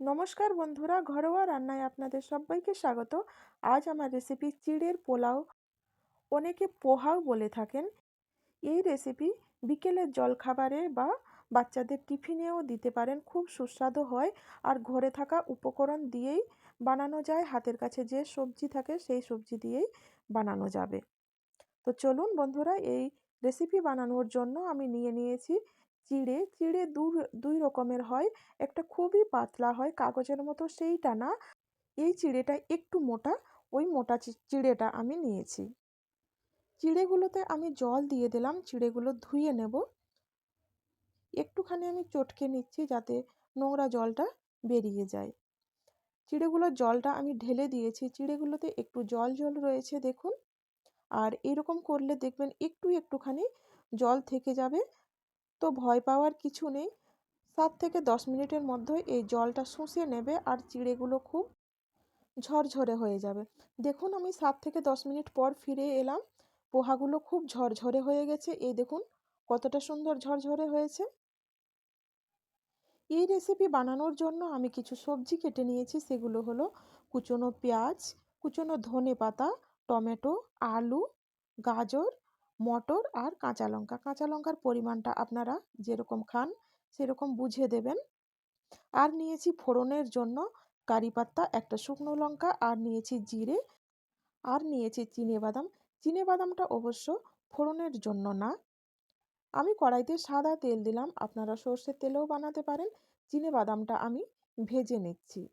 নমস্কার বন্ধুরা, ঘরোয়া রান্নায় আপনাদের সবাইকে স্বাগত। আজ আমার রেসিপি চিড়ের পোলাও। অনেকে পোহাও বলে থাকেন। এই রেসিপি বিকেলের জলখাবারে বা বাচ্চাদের টিফিনেও দিতে পারেন, খুব সুস্বাদু হয়। আর ঘরে থাকা উপকরণ দিয়েই বানানো যায়, হাতের কাছে যে সবজি থাকে সেই সবজি দিয়েই বানানো যাবে। তো চলুন বন্ধুরা, এই রেসিপি বানানোর জন্য আমি নিয়ে নিয়েছি চিড়ে চিড়ে দু দুই রকমের হয়। একটা খুবই পাতলা হয়, কাগজের মতো সেইটা না। এই চিড়েটা একটু মোটা, ওই মোটা চিড়েটা আমি নিয়েছি। চিড়েগুলোতে আমি জল দিয়ে দিলাম, চিড়েগুলো ধুয়ে নেব। একটুখানি আমি চটকে নিচ্ছি যাতে নোংরা জলটা বেরিয়ে যায়। চিড়েগুলোর জলটা আমি ঢেলে দিয়েছি। চিড়েগুলোতে একটু জল জল রয়েছে, দেখুন। আর এরকম করলে দেখবেন একটু, একটুখানি জল থেকে যাবে। তো ভয় পাওয়ার কিছু নেই। সাত থেকে দশ মিনিটের মধ্যে এই জলটা শুষে নেবে আর চিড়েগুলো খুব ঝরঝরে হয়ে যাবে। দেখুন, আমি সাত থেকে দশ মিনিট পর ফিরে এলাম। পোহাগুলো খুব ঝরঝরে হয়ে গেছে। এই দেখুন, কতটা সুন্দর ঝরঝরে হয়েছে। এই রেসিপি বানানোর জন্য আমি কিছু সবজি কেটে নিয়েছি। সেগুলো হলো কুচনো পেঁয়াজ, কুচনো ধনে পাতা টমেটো, আলু, গাজর মটর আর কাঁচা লঙ্কা। কাঁচা লঙ্কার পরিমাণটা আপনারা যেরকম খান, সেরকম বুঝে দেবেন। আর নিয়েছি ফোড়নের জন্য কারি পাত্তা, একটা শুকনো লঙ্কা, আর নিয়েছি জিরে, আর নিয়েছি চিনে বাদাম। চিনে বাদামটা অবশ্য ফোড়নের জন্য না। আমি কড়াইতে সাদা তেল দিলাম, আপনারা সর্ষের তেলেও বানাতে পারেন। চিনে বাদামটা আমি ভেজে নিচ্ছি।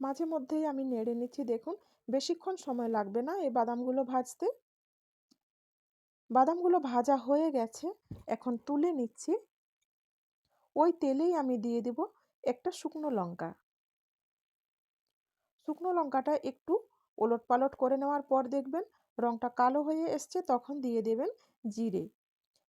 মাঝে মধ্যেই আমি নেড়ে নিচ্ছি। দেখুন, বেশিক্ষণ সময় লাগবে না এই বাদামগুলো ভাজতে। বাদামগুলো ভাজা হয়ে গেছে, এখন তুলে নিচ্ছি। ওই তেলেই আমি দিয়ে দিব একটা শুকনো লঙ্কা। শুকনো লঙ্কাটা একটু ওলট পালট করে নেওয়ার পর দেখবেন রঙটা কালো হয়ে এসছে, তখন দিয়ে দেবেন জিরে।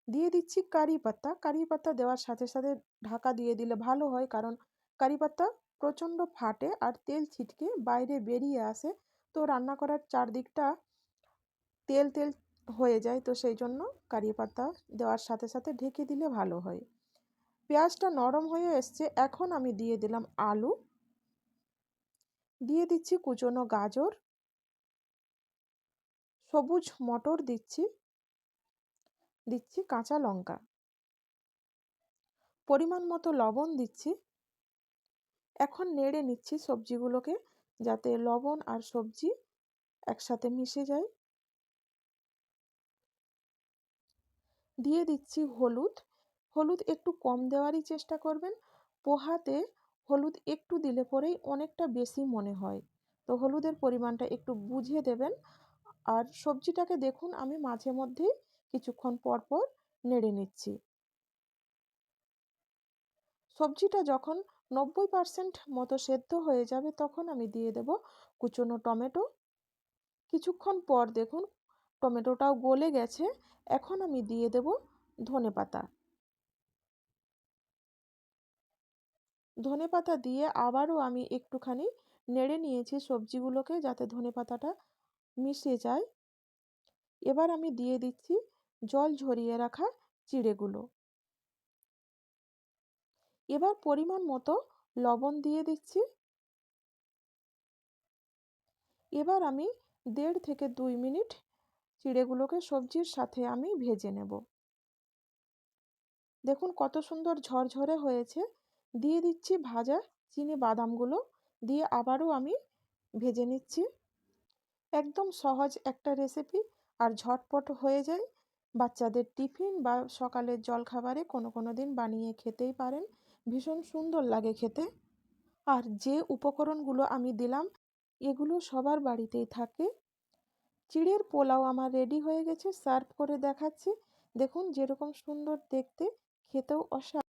দিয়ে দিচ্ছি কারি পাতা। কারি পাতা দেওয়ার সাথে সাথে ঢাকা দিয়ে দিলে ভালো হয়, কারণ কারি পাতা প্রচণ্ড ফাটে আর তেল ছিটকে বাইরে বেরিয়ে আসে। তো রান্না করার চারদিকটা তেল তেল হয়ে যায়। তো সেই জন্য কারি পাতা দেওয়ার সাথে সাথে ঢেকে দিলে ভালো হয়। পেঁয়াজটা নরম হয়ে এসছে। এখন আমি দিয়ে দিলাম আলু। দিয়ে দিচ্ছি কুচনো গাজর। সবুজ মটর দিচ্ছি। দিচ্ছি কাঁচা লঙ্কা। পরিমাণ মতো লবণ দিচ্ছি। এখন নেড়ে নিচ্ছি সবজিগুলোকে যাতে লবণ আর সবজি একসাথে মিশে যায়। দিয়ে দিচ্ছি হলুদ। হলুদ একটু কম দেওয়ারই চেষ্টা করবেন। পোহাতে হলুদ একটু দিলে পরেই অনেকটা বেশি মনে হয়। তো হলুদের পরিমাণটা একটু বুঝিয়ে দেবেন। আর সবজিটাকে দেখুন, আমি মাঝে মধ্যেই কিছুক্ষণ পর পর নেড়ে নিচ্ছি। সবজিটা যখন নব্বই পার্সেন্ট মতো সেদ্ধ হয়ে যাবে তখন আমি দিয়ে দেব কুচনো টমেটো। কিছুক্ষণ পর দেখুন টমেটোটাও গলে গেছে, এখন আমি দিয়ে দেব ধনে পাতা। ধনে পাতা দিয়ে আবারও আমি একটুখানি নেড়ে নিয়েছি সবজিগুলোকে যাতে ধনে পাতাটা মিশে যায়। এবার আমি দিয়ে দিচ্ছি জল ঝরিয়ে রাখা চিড়েগুলো। এবার পরিমাণ মতো লবণ দিয়ে দিচ্ছি। এবার আমি দেড় থেকে দুই মিনিট চিড়েগুলোকে সবজির সাথে আমি ভেজে নেব। দেখুন কত সুন্দর ঝরঝরে হয়েছে। দিয়ে দিচ্ছি ভাজা চিনি বাদামগুলো দিয়ে আবারও আমি ভেজে নিচ্ছি। একদম সহজ একটা রেসিপি আর ঝটপট হয়ে যায়। বাচ্চাদের টিফিন বা সকালের জলখাবারে কোনো কোনো দিন বানিয়ে খেতেই পারেন। ভীষণ সুন্দর লাগে খেতে। আর যে উপকরণগুলো আমি দিলাম, এগুলো সবার বাড়িতেই থাকে। চিড়ের পোলাও আমার রেডি হয়ে গেছে সার্ভ করে দেখাচ্ছি। দেখুন, যেরকম সুন্দর দেখতে, খেতেও অসা